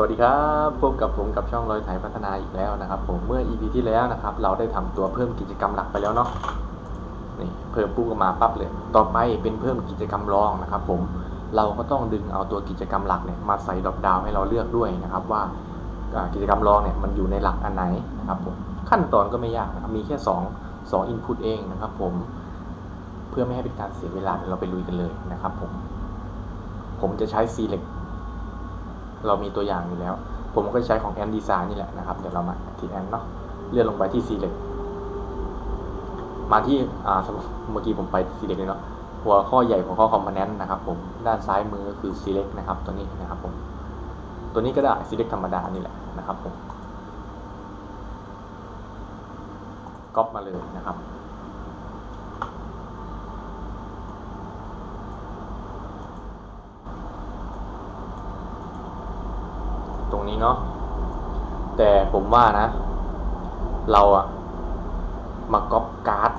สวัสดีครับพบกับผมกับช่องรอยไถพัฒนาอีกแล้วนะครับ ผมเมื่อ EP ที่แล้วนะครับ เราได้ทำตัวเพิ่มกิจกรรมหลักไปแล้วเนาะนี่เพิ่มปุ๊บก็มาปั๊บเลย ต่อไปเป็นเพิ่มกิจกรรมรองนะครับ ผมเราก็ต้องดึงเอาตัวกิจกรรมหลักเนี่ยมาใส่ดอปดาวให้เราเลือกด้วยนะครับ ว่ากิจกรรมรองเนี่ยมันอยู่ในหลักอันไหนนะครับผมขั้นตอนก็ไม่ยากนะครับมีแค่ 2 2 input เองนะครับ ผมเพื่อไม่ให้เป็นการเสียเวลาเดี๋ยวเราไปลุยกันเลยนะครับ ผม ผมจะใช้ select เรามีตัวอย่างอยู่แล้ว ผมก็ใช้ของ Ant Design นี่แหละนะครับ เดี๋ยวเรามาที่ Ant เนาะเลื่อนลงไปที่ Select มาที่อ่าเมื่อกี้ผมไป Select เลยเนาะหัวข้อใหญ่หัวข้อ Component นะครับผมด้านซ้ายมือก็คือ Select นะครับตัวนี้นะครับผมตัวนี้ก็ได้ Select ธรรมดานี่แหละนะครับผมก๊อปมาเลยนะครับ ตรงนี้เนาะ แต่ผมว่านะ เราอะมาก๊อปการ์ด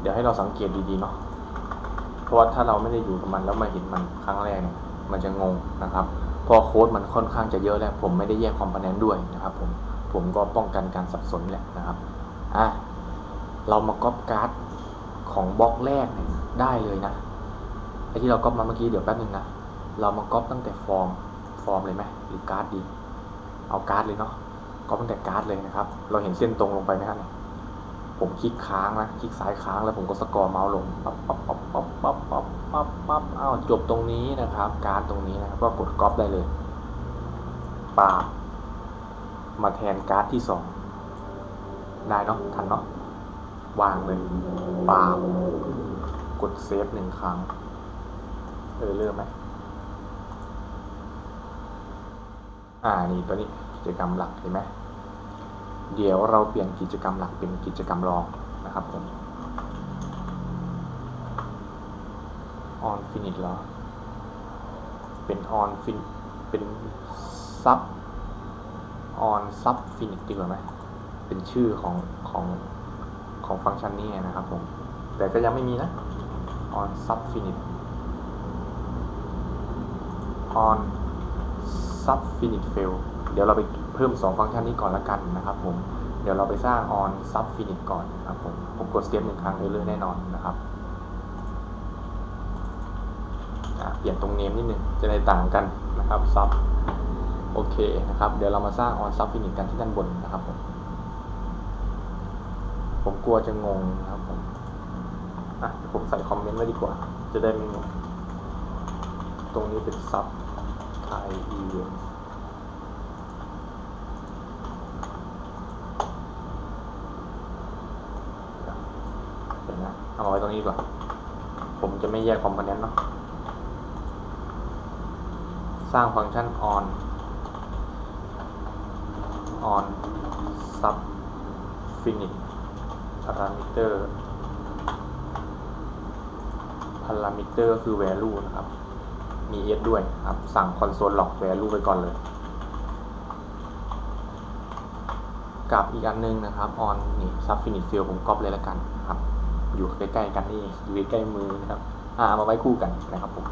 เดี๋ยวให้เราสังเกตดีๆเนาะเพราะว่าถ้าเราไม่ได้อยู่กับมันแล้วมาเห็นมันครั้งแรกเนี่ยมันจะงงนะครับพราะโค้ดมันค่อนข้างจะเยอะแล้ว ผมไม่ได้แยกคอมโพเนนต์ด้วยนะครับผมผมก็ป้องกันการสับสนแหละนะครับอะเรามาก๊อปการ์ดของบล็อกแรกเนี่ยได้เลยนะไอที่เราก๊อปมาเมื่อกี้เดี๋ยวแป๊บนึงนะเรามาก๊อปตั้งแต่ฟอร์มฟอร์มเลยไหมหรือการ์ดดี เอาการ์ดเลยเนาะก็ตั้งแต่การ์ดเลยนะครับ เราเห็นเส้นตรงลงไปไหมครับผมคลิกค้างนะคลิกซ้ายค้างแล้วผมก็สกอร์เมาส์ลงปั๊บปั๊บปั๊บปั๊บปั๊บปั๊บปั๊บปั๊บอ้าวจบตรงนี้นะครับ การ์ดตรงนี้นะครับก็กดก๊อปได้เลยปามาแทนการ์ดที่สองได้เนาะทันเนาะวางเลยปาบกดเซฟหนึ่งครั้งเออเริ่มไหม อ่านี่ตัวนี้กิจกรรมหลักเห็นไหมเดี๋ยวเราเปลี่ยนกิจกรรมหลักเป็นกิจกรรมรองนะครับผม on finish หรอ เป็น on fin เป็น sub on sub finish ดีกว่าไหมเป็นชื่อของของของฟังก์ชันนี้นะครับผม แต่ก็ยังไม่มีนะ on sub finish on sub finite fail เดี๋ยวเราไปเพิ่ม 2 ฟังก์ชันนี้ก่อนละกันนะครับผม เดี๋ยวเราไปสร้าง on sub finite ก่อนนะครับผม ผมกด step หนึ่งครั้งเรื่อยๆแน่นอนนะครับ เปลี่ยนตรง name นิดนึง จะได้ต่างกันนะครับ sub โอเคนะครับ เดี๋ยวเรามาสร้าง on sub finite กันที่ด้านบนนะครับผม ผมกลัวจะงงนะครับผม อะผมใส่คอมเมนต์ไว้ดีกว่า จะได้ไม่งง ตรงนี้เป็น sub i e n นะเอาไว้ตรงนี้กว่าผมจะไม่แยกคอมโพเนนต์เนาะ สร้างฟังก์ชัน on on sub finite parameter parameter ก็คือ value นะครับ มี s ด้วยครับ สั่ง console log value ไปก่อนเลย กับอีกอันนึงนะครับ on นี่ sub finite field ผมก๊อปเลยล้วกันครับ อยู่ใกล้ๆกันนี่อยู่ใกล้มือนะครับอ่าเอามาไว้คู่กันนะครับผม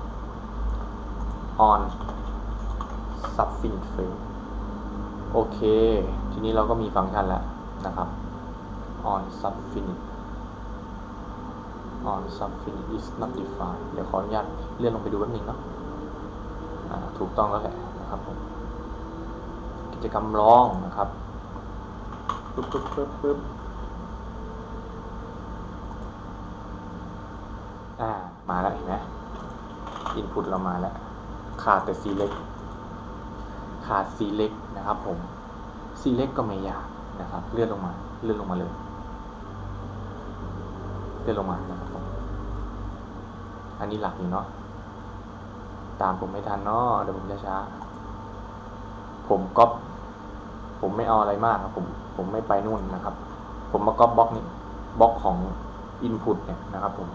on sub finite field โอเค ทีนี้เราก็มีฟังก์ชันแล้วนะครับ on sub finite on sub finite is not defined เดี๋ยวขออนุญาตเลื่อนลงไปดูแป๊บนึงเนาะ ถูกต้องแล้วแหละนะครับผมกิจกรรมร้องนะครับปึ๊บปึ๊บปึ๊บปึ๊บอ่า มาแล้วเห็นไหมอินพุตเรามาแล้ว ขาดแต่ select ขาด select นะครับผม select ก็ไม่ยากนะครับ เลื่อนลงมา เลื่อนลงมาเลย เลื่อนลงมานะครับผม อันนี้หลักอยู่เนาะ ตามผมไม่ทันเนาะเดี๋ยวผมจะช้า ผมก๊อปผมไม่เอาอะไรมากครับ ผมผมไม่ไปนู่นนะครับ ผมมาก๊อปบล็อกนี้บล็อกของ Input เนี่ยนะครับ ผม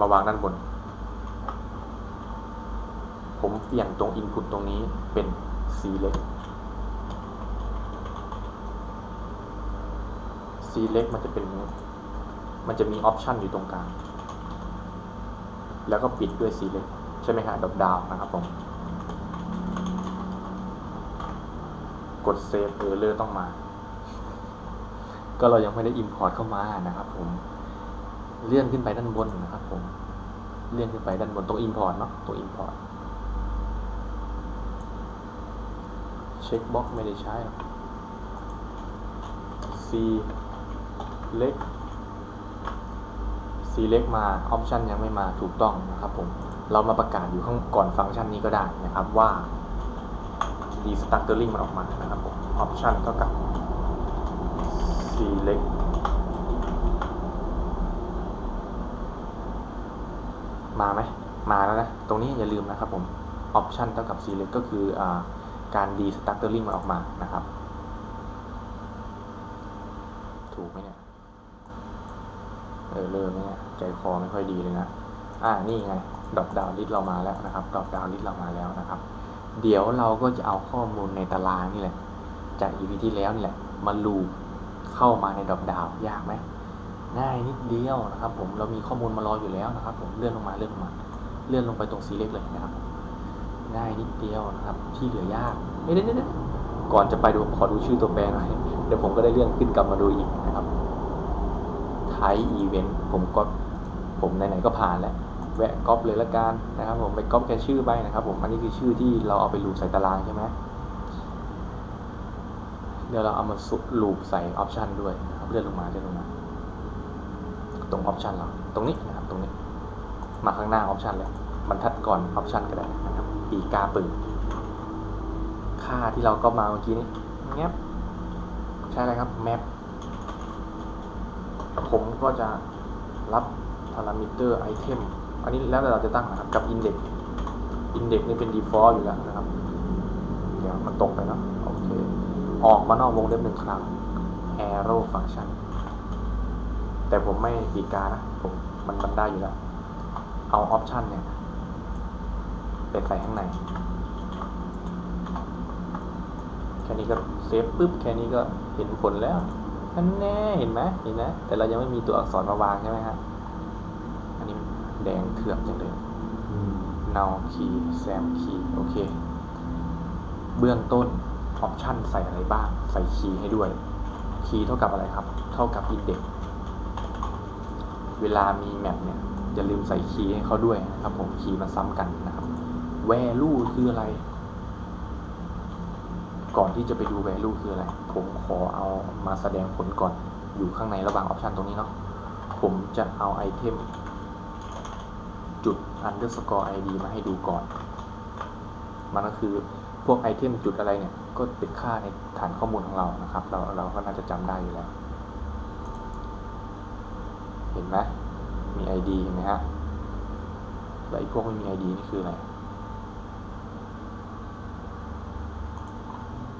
มาวางด้านบน ผมเปลี่ยนตรง Input ตรงนี้เป็น Select Select มันจะเป็น มันจะมีออปชันอยู่ตรงกลาง แล้วก็ปิดด้วยสีเล็กใช่ไหมฮะดอกดาวนะครับผมกดเซฟเออเลอร์ต้องมา ก็เรายังไม่ได้ import เข้ามานะครับผมเลื่อนขึ้นไปด้านบนนะครับผมเลื่อนขึ้นไปด้านบนตัว import เนาะตัว import เช็คบ็อกไม่ได้ใช้ C เล็ก C เล็กมาออปชันยังไม่มาถูกต้องนะครับผม เรามาประกาศอยู่ข้างก่อนฟังก์ชันนี้ก็ได้นะครับว่า destructuring มันออกมานะครับผมออปชันเท่ากับ select มาไหมมาแล้วนะ ตรงนี้อย่าลืมนะครับผมออปชันเท่ากับ select ก็คืออาการ destructuring มันออกมานะครับ ถูกไหมเนี่ย เออเริ่มเนี่ยใจคอไม่ค่อยดีเลยนะ อ่า นี่ไงดรอปดาวลิสเรามาแล้วนะครับดรอปดาวลิสเรามาแล้วนะครับ เดี๋ยวเราก็จะเอาข้อมูลในตารางนี่แหละ จาก EP ที่แล้วนี่แหละ มาลูปเข้ามาในดรอปดาว ยากไหม ง่ายนิดเดียวนะครับ ผม เรามีข้อมูลมารออยู่แล้วนะครับ ผม เลื่อนลงมาเลื่อนลงมา เลื่อนลงไปตรง select เลยนะครับ ง่ายนิดเดียวนะครับ ที่เหลือยากเดี๋ยวดี๋ยวเดี๋ยวก่อนจะไปดูขอดูชื่อตัวแปรหน่อย เดี๋ยวผมก็ได้เลื่อนขึ้นกลับมาดูอีก นะครับไทยอีเวนต์ผมก็ผมไหนๆก็ผ่านแล้วแวะก๊อปเลยละกันนะครับผมไปก๊อปแค่ชื่อไปนะครับผมอันนี้คือชื่อที่เราเอาไปลูปใส่ตารางใช่ไหมเดี๋ยวเราเอามาสุลูปใส่ออปชันด้วยนะครับเลื่อนลงมาเลื่อนลงมา ตรงออปชันเราตรงนี้นะครับตรงนี้ มาข้างหน้าออปชันเลยบรรทัดก่อนออปชันก็ได้นะครับปีกาปืนค่าที่เราก็มาเมื่อกี้นี้แงบใช่อะไรครับแมป ผมก็จะรับพารามิเตอร์ไอเทมอันนี้แล้วแต่เราจะตั้งนะครับ กับ Index Index นี่เป็น default อยู่แล้วนะครับ เดี๋ยวมันตกไปเนาะโอเค ออกมานอกวงเล็บหนึ่งครั้ง arrow function แต่ผมไม่ปีกานะผมมันมันได้อยู่แล้ว เอา option เนี่ยไปใส่ข้างใน แค่นี้ก็เซฟปุ๊บ แค่นี้ก็เห็นผลแล้ว นั่นแน่เห็นไหมเห็นไหมแต่เรายังไม่มีตัวอักษรมาวางใช่ไหมฮะอันนี้แดงเถือกจังเลย now key sam key โอเค เบื้องต้นออปชันใส่อะไรบ้าง ใส่คีย์ให้ด้วย คีย์เท่ากับอะไรครับ เท่ากับ index เวลามีแมปเนี่ยอย่าลืมใส่คีย์ให้เขาด้วยนะครับผมคีย์มันซ้ำกันนะครับ value คืออะไร ก่อนที่จะไปดู value คืออะไร ผมขอเอามาแสดงผลก่อนอยู่ข้างในระหว่างออปชันตรงนี้เนาะผมจะเอาไอเทมจุด underscore id มาให้ดูก่อน มันก็คือพวกไอเทมจุดอะไรเนี่ย ก็เป็นค่าในฐานข้อมูลของเรานะครับ เราเราก็น่าจะจำได้อยู่แล้ว เห็นไหมมี id เห็นไหมฮะแล้วไอ้พวกไม่มี id นี่คืออะไร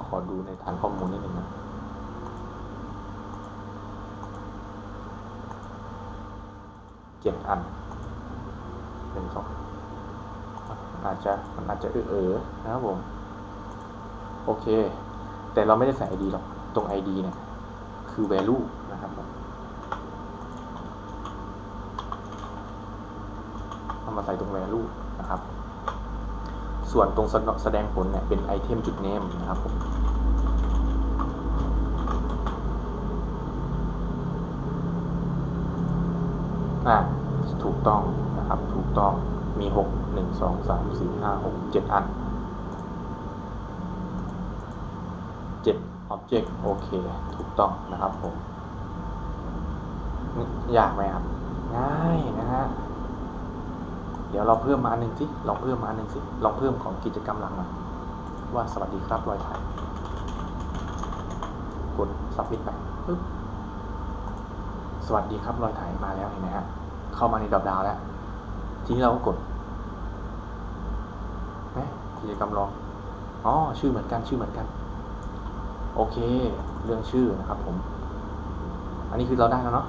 ข อดูในฐานข้อมูลนิดนึงนะเจ็ดอันหนึ่งสองอาจจะมันอาจจะเออเออๆนะครับผม โอเค แต่เราไม่ได้ใส่ ID หรอก ตรง ID เนี่ย คือ value นะครับผมเอามาใส่ตรง value นะครับ ส่วนตรงแสดงผลเนี่ย เป็นไอเทมจุด name นะครับผม อ่าถูกต้องนะครับถูกต้องมีหกหนึ่งสองสามสี่ห้าหกเจ็ดอันเจ็ด object โอเคถูกต้องนะครับผมนี่ยากไหมครับ ง่ายนะฮะเดี๋ยวเราเพิ่มมาอันหนึ่งสิลองเพิ่มมาอันหนึ่งสิลองเพิ่มของกิจกรรมหลังหน่อยว่าสวัสดีครับรอยถ่ายกดสับมิดไปปึ๊บสวัสดีครับรอยถ่ายมาแล้วเห็นไหมฮะ เข้ามาในดรอปดาวแล้ว ทีนี้เราก็กดเอ๊ะกิจกรรมลองอ๋อชื่อเหมือนกันชื่อเหมือนกัน โอเค เรื่องชื่อนะครับผม อันนี้คือเราได้แล้วเนาะ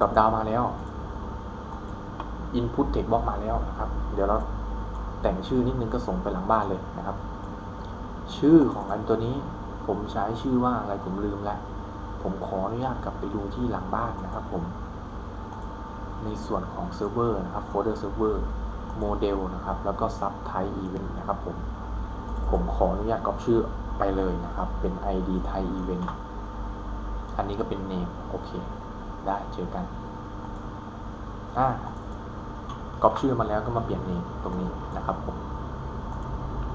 ดรอปดาวมาแล้ว Input Text Box มาแล้วนะครับ เดี๋ยวเราแต่งชื่อนิดนึงก็ส่งไปหลังบ้านเลยนะครับ ชื่อของอันตัวนี้ผมใช้ชื่อว่าอะไรผมลืมแล้วผมขออนุญาตกลับไปดูที่หลังบ้านนะครับผม ในส่วนของเซิร์ฟเวอร์นะครับโฟลเดอร์เซิร์ฟเวอร์โมเดลนะครับ แล้วก็ซับไทป์อีเวนต์นะครับผม ผมขออนุญาตก๊อปชื่อไปเลยนะครับ เป็น ID Thai Event อันนี้ก็เป็น name โอเค ได้เจอกันอ่าก๊อปชื่อมาแล้วก็มาเปลี่ยน name ตรงนี้นะครับผม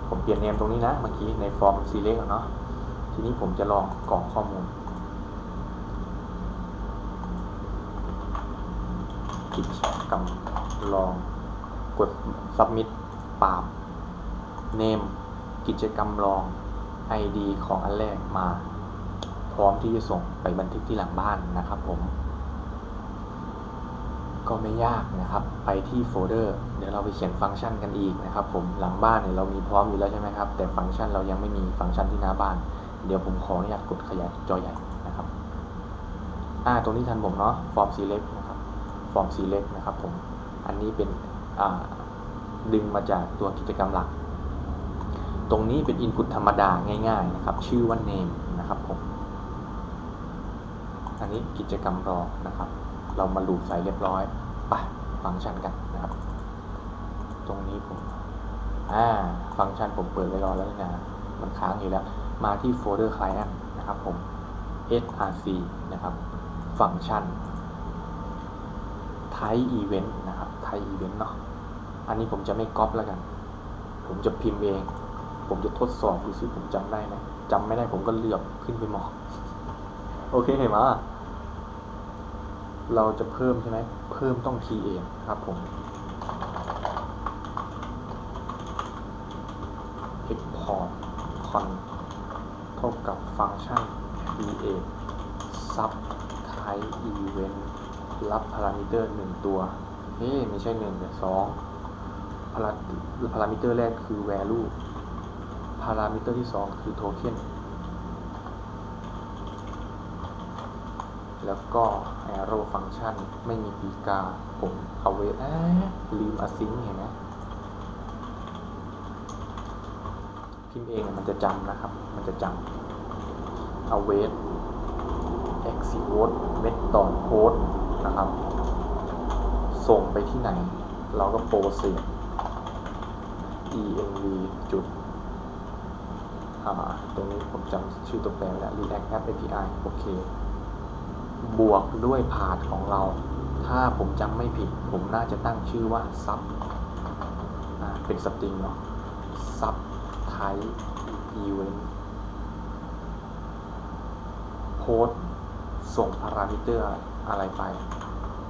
ผมเปลี่ยน name ตรงนี้นะเมื่อกี้ในฟอร์ม select เนาะ ทีนี้ผมจะลองกรอกข้อมูล กิจกรรมลองกด submit ปาม name กิจกรรมลอง ID ของอันแรกมา พร้อมที่จะส่งไปบันทึกที่หลังบ้านนะครับผม ก็ไม่ยากนะครับ ไปที่โฟลเดอร์ เดี๋ยวเราไปเขียนฟังก์ชันกันอีกนะครับผม หลังบ้านเนี่ยเรามีพร้อมอยู่แล้วใช่ไหมครับ แต่ฟังก์ชันเรายังไม่มีฟังก์ชันที่หน้าบ้าน เดี๋ยวผมขออนุญาตกดขยายจอใหญ่นะครับ อ่า ตรงนี้ทันผมเนาะ form select นะครับ form select นะครับผม อันนี้เป็นดึงมาจากตัวกิจกรรมหลัก ตรงนี้เป็น input ธรรมดาง่ายๆนะครับ ชื่อว่า name นะครับผม อันนี้กิจกรรมรอนะครับ เรามาลูปใส่เรียบร้อยไปฟังก์ชันกันนะครับ ตรงนี้ผมอ่าฟังก์ชันผมเปิดไว้รอแล้วนี่นะมันค้างอยู่แล้ว มาที่โฟลเดอร์ client นะครับผม src นะครับ ฟังก์ชัน type event นะครับ type event เนาะอันนี้ผมจะไม่ก๊อปแล้วกัน ผมจะพิมพ์เอง ผมจะทดสอบดูซิผมจำได้ไหมจำไม่ได้ผมก็เลือกขึ้นไปมองโอเคเห็นไหมเราจะเพิ่มใช่ไหมเพิ่มต้อง TA ครับผม export con เท่ากับฟังก์ชัน TA sub type event รับพารามิเตอร์หนึ่งตัวเฮ้ไม่ใช่หนึ่งแต่สองพาราพารามิเตอร์แรกคือ value พารามิเตอร์ที่สองคือ token แล้วก็ arrow function ไม่มีปีกา ผมเอาไว้แอลืม async เห็นไหมพิมพ์เองมันจะจำนะครับ มันจะจำ await execute method post นะครับ ส่งไปที่ไหน เราก็ process env จุดตรงนี้ผมจำชื่อตัวแปรแล้ว react app api โอเค บวกด้วยพาธของเรา ถ้าผมจำไม่ผิด ผมน่าจะตั้งชื่อว่า sub เป็นสตริงเนาะ sub type event post ส่งพารามิเตอร์อะไร อะไป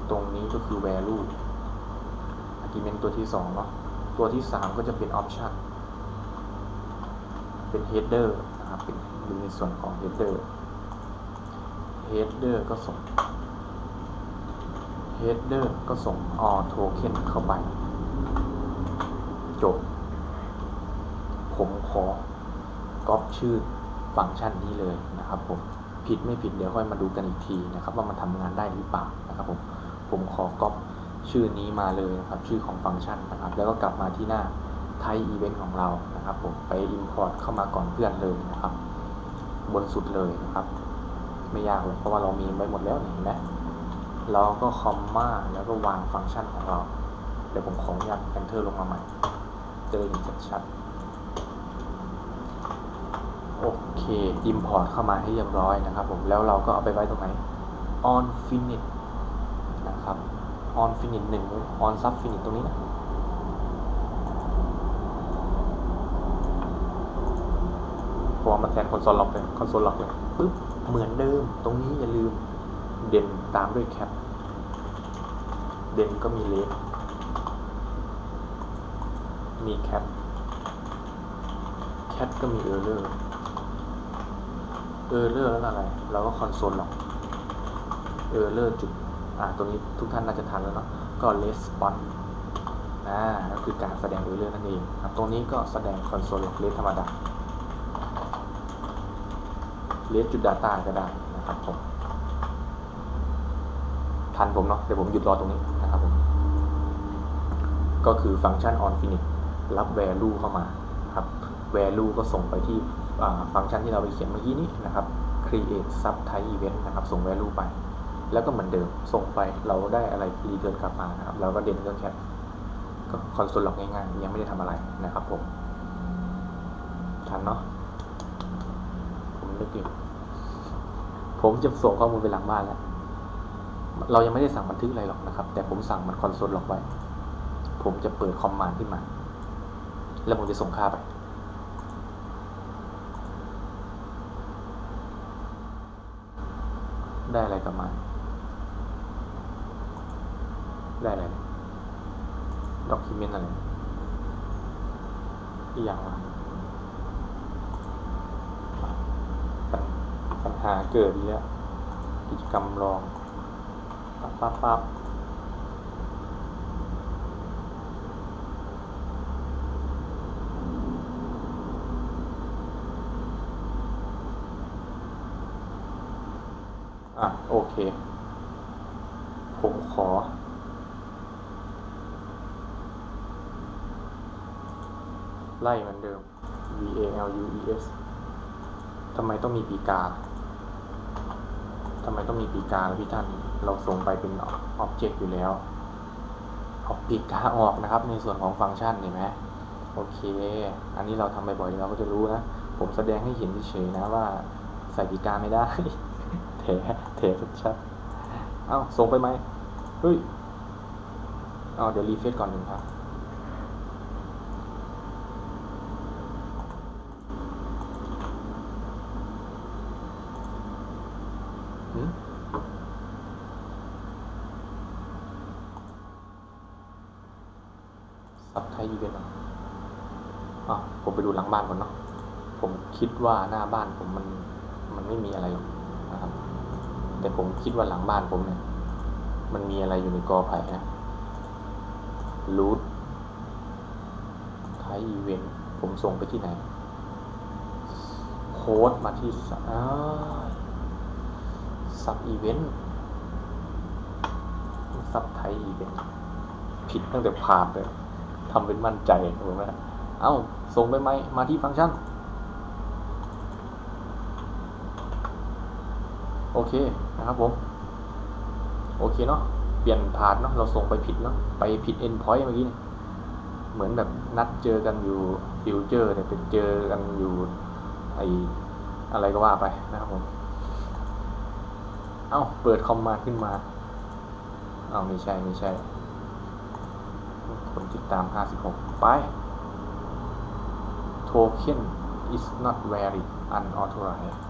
ตรงนี้ก็คือ value argument ตัวที่ 2 เนาะ ตัวที่ 3 ก็จะเป็น option เป็น header นะครับ เป็นดูในส่วนของ header header ก็ส่ง header ก็ส่ง all token เข้าไป จบ ผมขอก๊อปชื่อฟังก์ชันนี้เลยนะครับผม ผิดไม่ผิดเดี๋ยวค่อยมาดูกันอีกทีนะครับ ว่ามันทำงานได้หรือเปล่านะครับผมผมขอก๊อปชื่อนี้มาเลยนะครับ ชื่อของฟังก์ชันนะครับ แล้วก็กลับมาที่หน้า Type Event ของเรานะครับผมไป Import เข้ามาก่อนเพื่อนเลยนะครับ บนสุดเลยนะครับ ไม่ยากเลยเพราะว่าเรามีไว้หมดแล้วนี่เห็นไหมเราก็คอมมาแล้วก็วางฟังก์ชันของเรา เดี๋ยวผมขออนุญาต enter ลงมาใหม่จะได้เห็นชัดๆ โอเค import เข้ามาให้เรียบร้อยนะครับผมแล้วเราก็เอาไปไว้ตรงไหน on finish นะครับ on finish หนึ่ง on sub finish ตรงนี้นะพอมาแทนคอนโซลล็อกเลยคอนโซลล็อกเลยปึ๊บเหมือนเดิม ตรงนี้อย่าลืมเด่นตามด้วยแคปเด่นก็มีเลสมีแคปแคปก็มีเออร์เลอร์ เออร์เลอร์แล้วอะไร เราก็คอนโซลล็อกเออร์เลอร์จุด อ่า ตรงนี้ทุกท่านน่าจะทันแล้วเนาะ ก็レスปอนอ่าก็คือการแสดงเออร์เลอร์นั่นเองครับตรงนี้ก็แสดงคอนโซลล็อกเลสธรรมดาเลสจุด Data ก็ได้นะครับผม ทันผมเนาะ เดี๋ยวผมหยุดรอตรงนี้นะครับผม ก็คือฟังก์ชัน on finish รับ value เข้ามาครับ value ก็ส่งไปที่ ฟังก์ชันที่เราไปเขียนเมื่อกี้นี้นะครับ create sub type event นะครับส่ง value ไป แล้วก็เหมือนเดิมส่งไปเราได้อะไร return กลับมานะครับเราก็เด่นก็แค่ก็คอนโซลล็อกง่ายๆ ยังไม่ได้ทำอะไรนะครับผมทันเนาะผมนึกอยู่ผมจะส่งข้อมูลไปหลังบ้านแล้วเรายังไม่ได้สั่งบันทึกอะไรหรอกนะครับ แต่ผมสั่งมันคอนโซลล็อกไว้ ผมจะเปิดคอมมานด์ขึ้นมา แล้วผมจะส่งค่าไป ได้อะไรกลับมา ได้อะไรด็อกิเมนต์อะไรอีกอย่างวะปัญปัญหาเกิดอีกแล้วกิจกรรมรองปั๊บปั๊บปั๊บอะ โอเค ผมขอ ไล่เหมือนเดิม V A L U E S ทำไมต้องมีปีกา ทำไมต้องมีปีกาพี่ท่าน เราส่งไปเป็นออบเจกต์อยู่แล้วเอาปีกาออกนะครับ ในส่วนของฟังก์ชันเห็นไหมโอเค อันนี้เราทำบ่อยๆเราก็จะรู้นะ ผมแสดงให้เห็นเฉยๆนะว่าใส่ปีกาไม่ได้ เถเถชัดเอ้า ส่งไปไหมเฮ้ย เอาเดี๋ยวรีเฟซก่อนหนึ่งครับ ซับไทยอีเวนต์เหรออะผมไปดูหลังบ้านก่อนเนาะผมคิดว่าหน้าบ้านผมมันมันไม่มีอะไรหรอกนะครับ แต่ผมคิดว่าหลังบ้านผมเนี่ย มันมีอะไรอยู่ในกอไผ่นะรูทไทยอีเวนต์ผมส่งไปที่ไหนโค้ดมาที่สอ่าซับอีเวนต์ซับไทยอีเวนต์ผิดตั้งแต่ผ่านเลย ทำเป็นมั่นใจถูกไหมเอ้า ส่งไปไหมมาที่ฟังก์ชัน โอเคนะครับผม โอเคเนาะ เปลี่ยนผ่านเนาะ เราส่งไปผิดเนาะ ไปผิด end point เมื่อกี้เนี่ยเหมือนแบบนัดเจอกันอยู่ฟิวเจอร์เนี่ยเป็นเจอกันอยู่ไออะไรก็ว่าไปนะครับผม เอ้า เปิดคอมมาขึ้นมา เอ้าไม่ใช่ไม่ใช่ คนติดตาม 56 ไป token is not valid unauthorized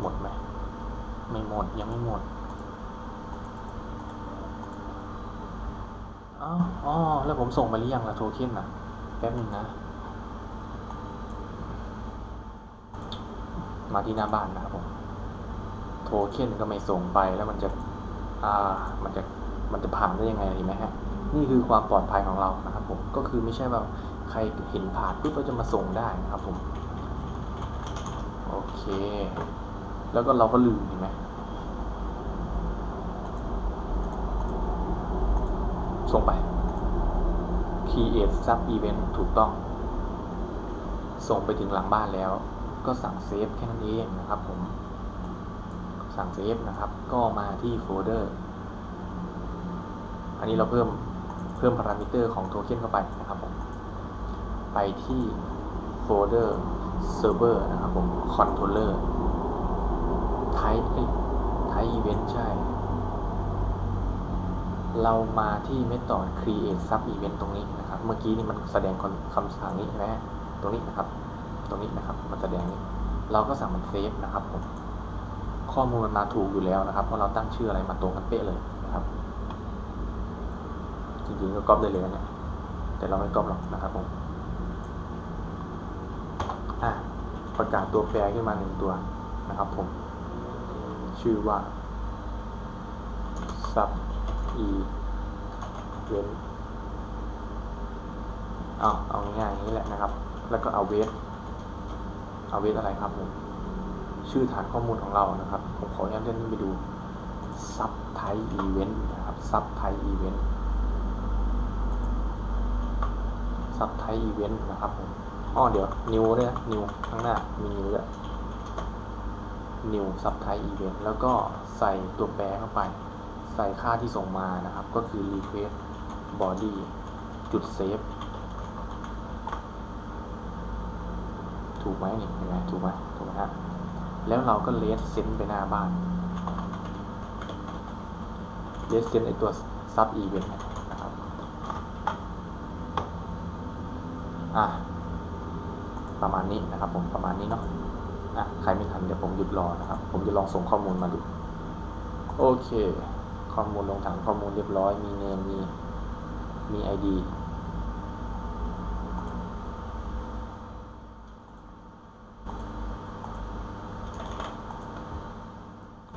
หมดไหม ไม่หมด ยังไม่หมดอ๋อ แล้วผมส่งไปหรือยังล่ะโทเค็นนะแป๊บนึงนะ มาที่หน้าบ้านนะครับผม โทเค็นก็ไม่ส่งไปแล้วมันจะ อ่า มันจะ มันจะผ่านได้ยังไงเห็นไหมฮะนี่คือความปลอดภัยของเรานะครับผมก็คือไม่ใช่ว่าใครเห็นผ่านปุ๊บก็จะมาส่งได้นะครับผมโอเค แล้วก็เราก็ลืมเห็นไหมส่งไป create sub event ถูกต้อง ส่งไปถึงหลังบ้านแล้ว ก็สั่งเซฟแค่นั้นเองนะครับผม สั่งเซฟนะครับ ก็มาที่โฟลเดอร์ อันนี้เราเพิ่มเพิ่มพารามิเตอร์ของโทเค็นเข้าไปนะครับผม ไปที่โฟลเดอร์เซิร์ฟเวอร์นะครับผมคอนโทรลเลอร์ไทป์ไทป์อีเวนต์ใช่ เรามาที่ method create sub event ตรงนี้นะครับ เมื่อกี้นี่มันแสดงคำสั่งนี้ใช่ไหมตรงนี้นะครับ ตรงนี้นะครับ มันแสดงนี้ เราก็สั่งมันเซฟนะครับผม ข้อมูลมันมาถูกอยู่แล้วนะครับ เพราะเราตั้งชื่ออะไรมาตรงกันเป๊ะเลย จริงๆก็ก๊อปได้เลยนะเนี่ยแต่เราไม่ก๊อปหรอกนะครับผมประกาศตัวแปรขึ้นมาหนึ่งตัวนะครับผม ชื่อว่า sub e เว้นเอาเอาง่ายๆอย่างนี้แหละนะครับ แล้วก็เอาเวทเอาเวทอะไรครับผมชื่อฐานข้อมูลของเรานะครับ ผมขออนุญาตเลื่อนไปดูซับไทยอีเวนต์นะครับซับไทยอีเวนต์ ซับไทยอีเวนต์นะครับผมอ๋อเดี๋ยวนิวด้วยนะนิวข้างหน้ามีนิวด้วยนิวซับไทยอีเวนต์แล้วก็ใส่ตัวแปรเข้าไป ใส่ค่าที่ส่งมานะครับ ก็คือ request body จุด save ถูกไหมนี่เห็นไหมถูกไหมถูกไหมฮะแล้วเราก็เลสเซนไปหน้าบ้านเลสเซนไอตัวซับอีเวนต์นะครับ อะประมาณนี้นะครับ ผมประมาณนี้เนาะอะใครไม่ทันเดี๋ยวผมหยุดรอนะครับ ผมจะลองส่งข้อมูลมาดู โอเค ข้อมูลลงถังข้อมูลเรียบร้อย มีเนมมีมี ID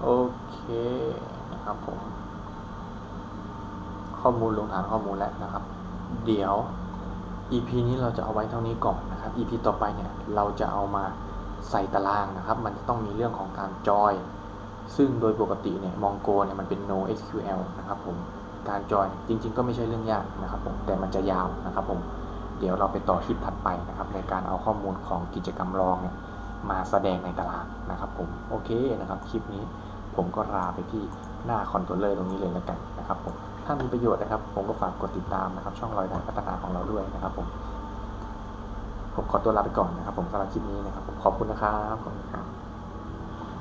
โอเคนะครับผม ข้อมูลลงฐานข้อมูลแล้วนะครับ เดี๋ยว EP นี้เราจะเอาไว้เท่านี้ก่อนนะครับ EP ต่อไปเนี่ยเราจะเอามาใส่ตารางนะครับ มันจะต้องมีเรื่องของการจอย ซึ่งโดยปกติเนี่ยมองโกเนี่ยมันเป็น no SQL นะครับผม การจอยจริง ๆ ก็ไม่ใช่เรื่องยากนะครับผม แต่มันจะยาวนะครับผม เดี๋ยวเราไปต่อคลิปถัดไปนะครับในการเอาข้อมูลของกิจกรรมรองเนี่ยมาแสดงในตารางนะครับผม โอเคนะครับคลิปนี้ผมก็ลาไปที่หน้าคอนโทรลเลอร์ตรงนี้เลยแล้วกันนะครับผม ถ้ามีประโยชน์นะครับ ผมก็ฝากกดติดตามนะครับ ช่องรอยดานพัฒนาของเราด้วยนะครับ ผม ผมขอตัวลาไปก่อนนะครับ ผมสำหรับคลิปนี้นะครับ ผมขอบคุณนะครับขอบคุณครับ